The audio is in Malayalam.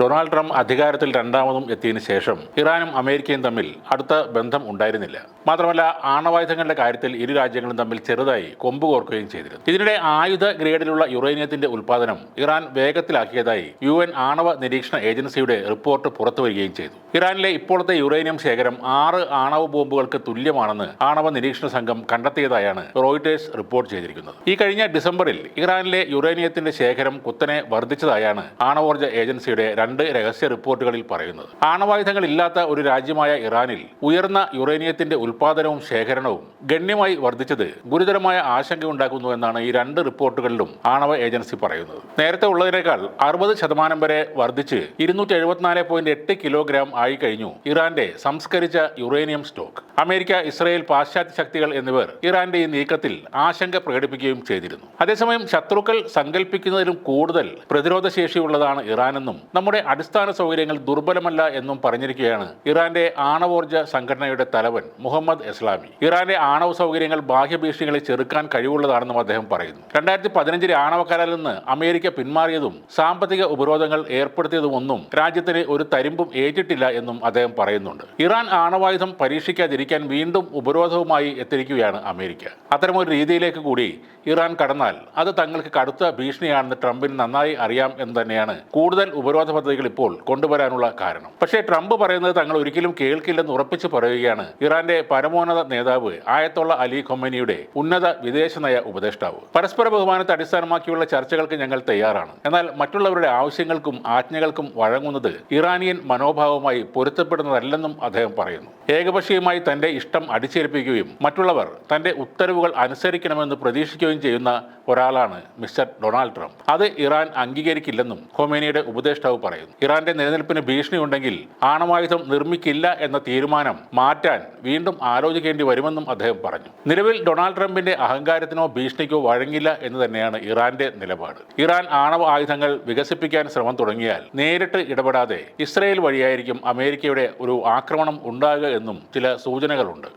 ഡൊണാൾഡ് ട്രംപ് അധികാരത്തിൽ രണ്ടാമതും എത്തിയതിനു ശേഷം ഇറാനും അമേരിക്കയും തമ്മിൽ അടുത്ത ബന്ധം ഉണ്ടായിരുന്നില്ല. മാത്രമല്ല ആണവായുധങ്ങളുടെ കാര്യത്തിൽ ഇരു രാജ്യങ്ങളും തമ്മിൽ ചെറുതായി കൊമ്പ് കോർക്കുകയും ചെയ്തിരുന്നു. ഇതിനിടെ ആയുധ ഗ്രേഡിലുള്ള യുറേനിയത്തിന്റെ ഉൽപ്പാദനം ഇറാൻ വേഗത്തിലാക്കിയതായി യു എൻ ആണവ നിരീക്ഷണ ഏജൻസിയുടെ റിപ്പോർട്ട് പുറത്തുവരികയും ചെയ്തു. ഇറാനിലെ ഇപ്പോഴത്തെ യുറേനിയം ശേഖരം ആറ് ആണവ ബോംബുകൾക്ക് തുല്യമാണെന്ന് ആണവ നിരീക്ഷണ സംഘം കണ്ടെത്തിയതായാണ് റോയിട്ടേഴ്സ് റിപ്പോർട്ട് ചെയ്തിരിക്കുന്നത്. ഈ കഴിഞ്ഞ ഡിസംബറിൽ ഇറാനിലെ യുറേനിയത്തിന്റെ ശേഖരം കുത്തനെ വർദ്ധിച്ചതായാണ് ആണവോർജ ഏജൻസിയുടെ രണ്ട് രഹസ്യ റിപ്പോർട്ടുകളിൽ പറയുന്നത്. ആണവായുധങ്ങൾ ഇല്ലാത്ത ഒരു രാജ്യമായ ഇറാനിൽ ഉയർന്ന യുറേനിയത്തിന്റെ ഉൽപാദനവും ശേഖരണവും ഗണ്യമായി വർദ്ധിച്ചത് ഗുരുതരമായ ആശങ്കയുണ്ടാക്കുന്നു എന്നാണ് ഈ രണ്ട് റിപ്പോർട്ടുകളിലും ആണവ ഏജൻസി പറയുന്നത്. നേരത്തെ ഉള്ളതിനേക്കാൾ അറുപത് ശതമാനം വരെ വർദ്ധിച്ച് ഇരുന്നൂറ്റി എഴുപത്തിനാല് പോയിന്റ് എട്ട് കിലോഗ്രാം ആയി കഴിഞ്ഞു ഇറാന്റെ സംസ്കരിച്ച യുറേനിയം സ്റ്റോക്ക്. അമേരിക്ക ഇസ്രയേൽ പാശ്ചാത്യ ശക്തികൾ എന്നിവർ ഇറാന്റെ ഈ നീക്കത്തിൽ ആശങ്ക പ്രകടിപ്പിക്കുകയും ചെയ്തിരുന്നു. അതേസമയം ശത്രുക്കൾ സങ്കല്പിക്കുന്നതിലും കൂടുതൽ പ്രതിരോധ ശേഷിയുള്ളതാണ് ഇറാനെന്നും നമ്മുടെ അടിസ്ഥാന സൗകര്യങ്ങൾ ദുർബലമല്ല എന്നും പറഞ്ഞിരിക്കുകയാണ് ഇറാന്റെ ആണവോർജ സംഘടനയുടെ തലവൻ മുഹമ്മദ് ഇസ്ലാമി ഇറാന്റെ ആണവ സൗകര്യങ്ങൾ ബാഹ്യഭീഷണികളെ ചെറുക്കാൻ കഴിവുള്ളതാണെന്നും അദ്ദേഹം പറയുന്നു. രണ്ടായിരത്തി പതിനഞ്ചിലെ ആണവ കരാറിൽ നിന്ന് അമേരിക്ക പിന്മാറിയതും സാമ്പത്തിക ഉപരോധങ്ങൾ ഏർപ്പെടുത്തിയതുമൊന്നും രാജ്യത്തിന് ഒരു തരിമ്പും ഏറ്റിട്ടില്ല എന്നും അദ്ദേഹം പറയുന്നുണ്ട്. ഇറാൻ ആണവായുധം പരീക്ഷിക്കാതിരിക്കാൻ വീണ്ടും ഉപരോധവുമായി എത്തിയിരിക്കുകയാണ് അമേരിക്ക. അത്തരമൊരു രീതിയിലേക്ക് കൂടി ഇറാൻ കടന്നാൽ അത് തങ്ങൾക്ക് കടുത്ത ഭീഷണിയാണെന്ന് ട്രംപിന് നന്നായി അറിയാം എന്ന് തന്നെയാണ് കൂടുതൽ ഉപരോധ പദ്ധതികൾ ഇപ്പോൾ കൊണ്ടുവരാനുള്ള കാരണം. പക്ഷേ ട്രംപ് പറയുന്നത് തങ്ങൾ ഒരിക്കലും കേൾക്കില്ലെന്ന് ഉറപ്പിച്ച് പറയുകയാണ് ഇറാന്റെ പരമോന്നത നേതാവ് ആയത്തുള്ള അലി ഖൊമനിയുടെ ഉന്നത വിദേശ നയ ഉപദേഷ്ടാവ്. പരസ്പര ബഹുമാനത്തെ അടിസ്ഥാനമാക്കിയുള്ള ചർച്ചകൾക്ക് ഞങ്ങൾ തയ്യാറാണ്. എന്നാൽ മറ്റുള്ളവരുടെ ആവശ്യങ്ങൾക്കും ആജ്ഞകൾക്കും വഴങ്ങുന്നത് ഇറാനിയൻ മനോഭാവവുമായി പൊരുത്തപ്പെടുന്നതല്ലെന്നും അദ്ദേഹം പറയുന്നു. ഏകപക്ഷീയമായി തന്റെ ഇഷ്ടം അടിച്ചേൽപ്പിക്കുകയും മറ്റുള്ളവർ തന്റെ ഉത്തരവുകൾ അനുസരിക്കണമെന്ന് പ്രതീക്ഷിക്കുകയും ചെയ്യുന്ന ഒരാളാണ് മിസ്റ്റർ ഡൊണാൾഡ് ട്രംപ്. അത് ഇറാൻ അംഗീകരിക്കില്ലെന്നും ഖൊമേനിയുടെ ഉപദേഷ്ടാവ് പറയുന്നു. ഇറാന്റെ നിലനിൽപ്പിന് ഭീഷണിയുണ്ടെങ്കിൽ ആണവായുധം നിർമ്മിക്കില്ല എന്ന തീരുമാനം മാറ്റാൻ വീണ്ടും ആലോചിക്കേണ്ടി വരുമെന്നും അദ്ദേഹം പറഞ്ഞു. നിലവിൽ ഡൊണാൾഡ് ട്രംപിന്റെ അഹങ്കാരത്തിനോ ഭീഷണിക്കോ വഴങ്ങില്ല എന്ന് തന്നെയാണ് ഇറാന്റെ നിലപാട്. ഇറാൻ ആണവ ആയുധങ്ങൾ വികസിപ്പിക്കാൻ ശ്രമം തുടങ്ങിയാൽ നേരിട്ട് ഇടപെടാതെ ഇസ്രയേൽ വഴിയായിരിക്കും അമേരിക്കയുടെ ഒരു ആക്രമണം ഉണ്ടാകുക എന്നും ചില സൂചനകളുണ്ട്.